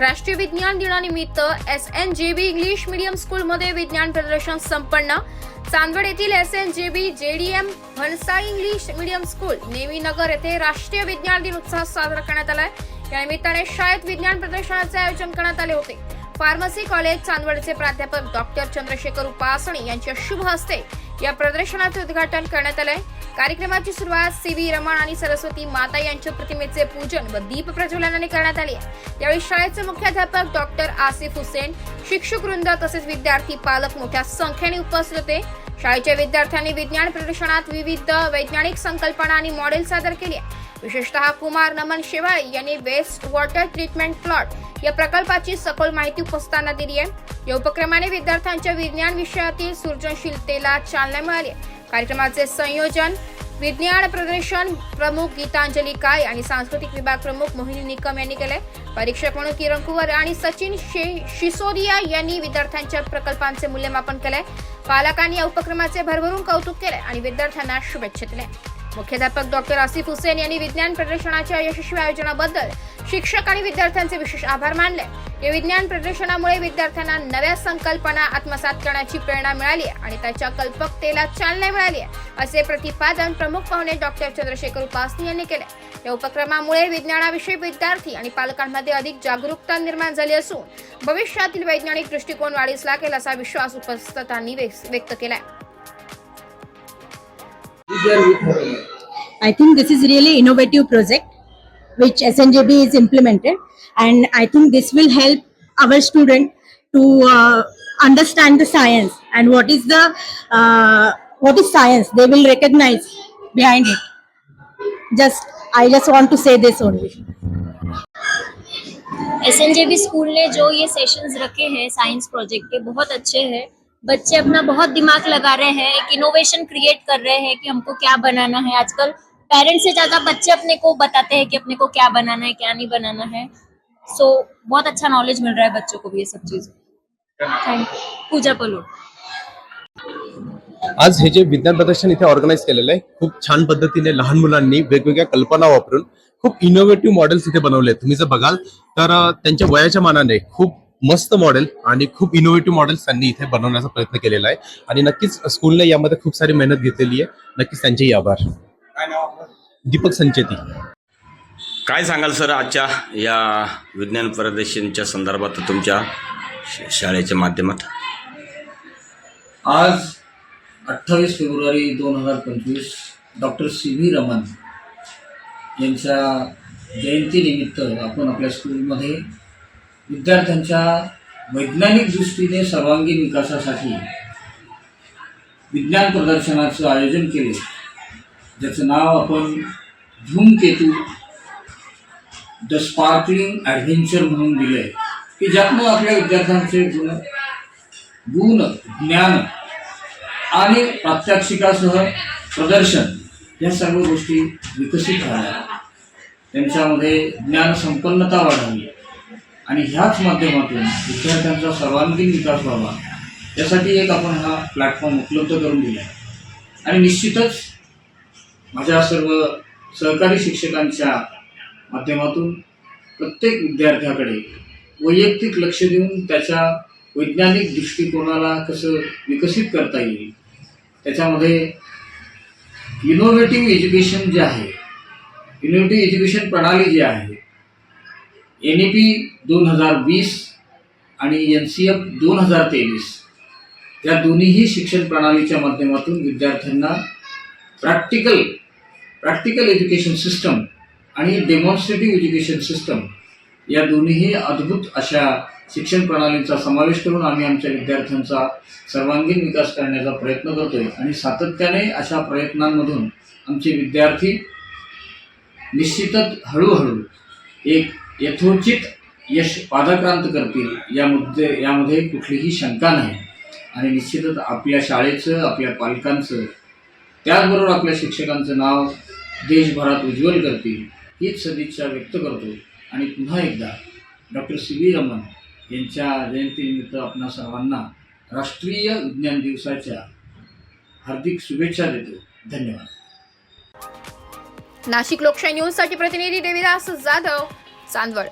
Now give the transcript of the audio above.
राष्ट्रीय विज्ञान दिनानिमित्त एस एन जे बी इंग्लिश मीडियम स्कूलमध्ये विज्ञान प्रदर्शन संपन्न. चांदवड येथील S N J B J D M Bhansali English medium school Navy Nagar येथे राष्ट्रीय विज्ञान दिन उत्साह साजरा करण्यात आलाय. या निमित्ताने शाळेत विज्ञान प्रदर्शनाचे आयोजन करण्यात आले होते. फार्मसी कॉलेज चांदवडचे प्राध्यापक डॉक्टर चंद्रशेखर उपासणी यांच्या शुभ हस्ते या प्रदर्शनाचे उद्घाटन करण्यात आलंय. कार्यक्रमाची सुरुवात सी व्ही रमण आणि सरस्वती माता यांच्या प्रतिमेचे पूजन व दीप प्रज्वलनाने करण्यात आले यावेळी शाळेचे मुख्याध्यापक डॉक्टर आसिफ हुसेन शिक्षक वृंद तसेच विद्यार्थी पालक मोठ्या संख्येने उपस्थित होते. शाळेच्या विद्यार्थ्यांनी विज्ञान प्रदर्शनात विविध वैज्ञानिक संकल्पना आणि मॉडेल सादर केली. विशेषतः कुमार नमन शेवाळे यांनी वेस्ट वॉटर ट्रीटमेंट प्लॉट या प्रकल्पाची सखोल माहिती उपस्थाना दिली आहे. या उपक्रमाने विद्यार्थ्यांच्या विज्ञान विषयातील सृजनशीलतेला चालना मिळाली कार्यक्रमाचे संयोजन विज्ञान प्रदर्शन प्रमुख गीतांजली काय आणि सांस्कृतिक विभाग प्रमुख मोहिनी निकम यांनी केले परीक्षक म्हणून किरण कुवर आणि सचिन शिसोदिया यांनी विद्यार्थ्यांच्या प्रकल्पांचे मूल्यमापन केले पालकांनी या उपक्रमाचे भरभरून कौतुक केले आणि विद्यार्थ्यांना शुभेच्छा दिल्या. मुख्याध्यापक डॉक्टर आसिफ हुसेन यांनी विज्ञान प्रदर्शनाच्या यशस्वी आयोजनाबद्दल शिक्षक आणि विद्यार्थ्यांचे विशेष आभार मानले. या विज्ञान प्रदर्शनामुळे विद्यार्थ्यांना नव्या संकल्पना आत्मसात करण्याची प्रेरणा मिळाली आणि त्याच्या कल्पकतेला चालना मिळाली असे प्रतिपादन प्रमुख पाहुणे डॉक्टर चंद्रशेखर उपासनी यांनी केले. या उपक्रमामुळे विज्ञानाविषयी विद्यार्थी आणि पालकांमध्ये अधिक जागरूकता निर्माण झाली असून भविष्यातील वैज्ञानिक दृष्टिकोन वाढीस लागेल असा विश्वास उपस्थितांनी व्यक्त केला आहे I think this is really innovative project which SNJB is implemented and I think this will help our student to uh, understand the science and what is the uh, what is science they will recognize behind it just I just want to say this only S N J B school ने जो ये sessions रखे हैं science project के बहुत अच्छे हैं बच्चे अपना बहुत दिमाग लगा रहे हैं एक इनोवेशन क्रिएट कर रहे हैं कि हमको क्या बनाना है। आजकल पेरेंट्स से ज़्यादा बच्चे अपने को बताते हैं कि अपने को क्या बनाना है क्या नहीं बनाना है। सो so, बहुत अच्छा नॉलेज मिल रहा है बच्चों को भी ये सब चीज़ थैंक यू पूजा पलोड आज हे जे विज्ञान प्रदर्शन इथे ऑर्गनाईज केलेलं आहे. खूप छान पद्धतीने लहान मुलांनी वेगवेगळ्या कल्पना वापरून खूप इनोव्हेटिव्ह मॉडेल्स इथे बनवले. तुम्ही जर बघाल तर त्यांच्या वयाच्या मानाने खूप मस्त मॉडेल आणि खूप इनोव्हेटिव्ह मॉडेल्स त्यांनी इथे बनवण्याचा प्रयत्न केलेला आहे. आणि नक्कीच स्कूलने यामध्ये खूप सारी मेहनत घेतलेली आहे. नक्कीच त्यांचेही आभार. दीपक संचेती. काय सांगाल सर आजच्या या विज्ञान प्रदर्शनच्या संदर्भात तुमच्या शाळेच्या माध्यमात? आज अठ्ठावीस फेब्रुवारी दोन हजार पंचवीस डॉक्टर सी व्ही रमन यांच्या जयंतीनिमित्त आपण आपल्या स्कूलमध्ये विद्यार्थ्यांच्या वैज्ञानिक दृष्टीने सर्वांगीण विकासासाठी विज्ञान प्रदर्शनाचं आयोजन केले. ज्याचं नाव आपण धूमकेतू द स्पार्कलिंग ॲडव्हेंचर म्हणून दिलं आहे की ज्यातनं आपल्या विद्यार्थ्यांचे गुण गुण ज्ञान आणि प्रात्यक्षिकासह प्रदर्शन या सर्व गोष्टी विकसित व्हाव्या त्यांच्यामध्ये ज्ञानसंपन्नता वाढावी आणि ह्याच माध्यमातून विद्यार्थ्यांचा सर्वांगीण विकास व्हावा यासाठी एक आपण हा प्लॅटफॉर्म उपलब्ध करून दिला आहे. आणि निश्चितच माझ्या सर्व सहकारी शिक्षकांच्या माध्यमातून प्रत्येक विद्यार्थ्याकडे वैयक्तिक लक्ष देऊन त्याच्या वैज्ञानिक दृष्टिकोनाला कसं विकसित करता येईल त्याच्यामध्ये इनोव्हेटिव्ह एज्युकेशन जे आहे इनोव्हेटिव्ह एज्युकेशन प्रणाली जी आहे एन ई पी दोन हजार वीस आणि एन सी एफ दोन हजार तेवीस. या दोन्हीही शिक्षण प्रणालीच्या माध्यमातून विद्यार्थ्यांना प्रॅक्टिकल प्रॅक्टिकल एज्युकेशन सिस्टम आणि डेमॉन्स्ट्रेटिव्ह एज्युकेशन सिस्टम या दोन्हीही अद्भुत अशा शिक्षण प्रणालींचा समावेश करून आम्ही आमच्या विद्यार्थ्यांचा सर्वांगीण विकास करण्याचा प्रयत्न करतो आहे आणि सातत्याने अशा प्रयत्नांमधून आमचे विद्यार्थी निश्चितच हळूहळू एक यथोचित यश पादाक्रांत करतील या मुद्दे यामध्ये कुठलीही शंका नाही. आणि निश्चितच आपल्या शाळेचं आपल्या पालकांचं त्याचबरोबर आपल्या शिक्षकांचं नाव देशभरात उज्ज्वल करतील हीच सदिच्छा व्यक्त करतो. आणि पुन्हा एकदा डॉक्टर सी व्ही रमन यांच्या जयंतीनिमित्त आपणा सर्वांना राष्ट्रीय विज्ञान दिवसाच्या हार्दिक शुभेच्छा देतो. धन्यवाद. नाशिक लोकशाही न्यूजसाठी प्रतिनिधी देविदास जाधव. चांदवड.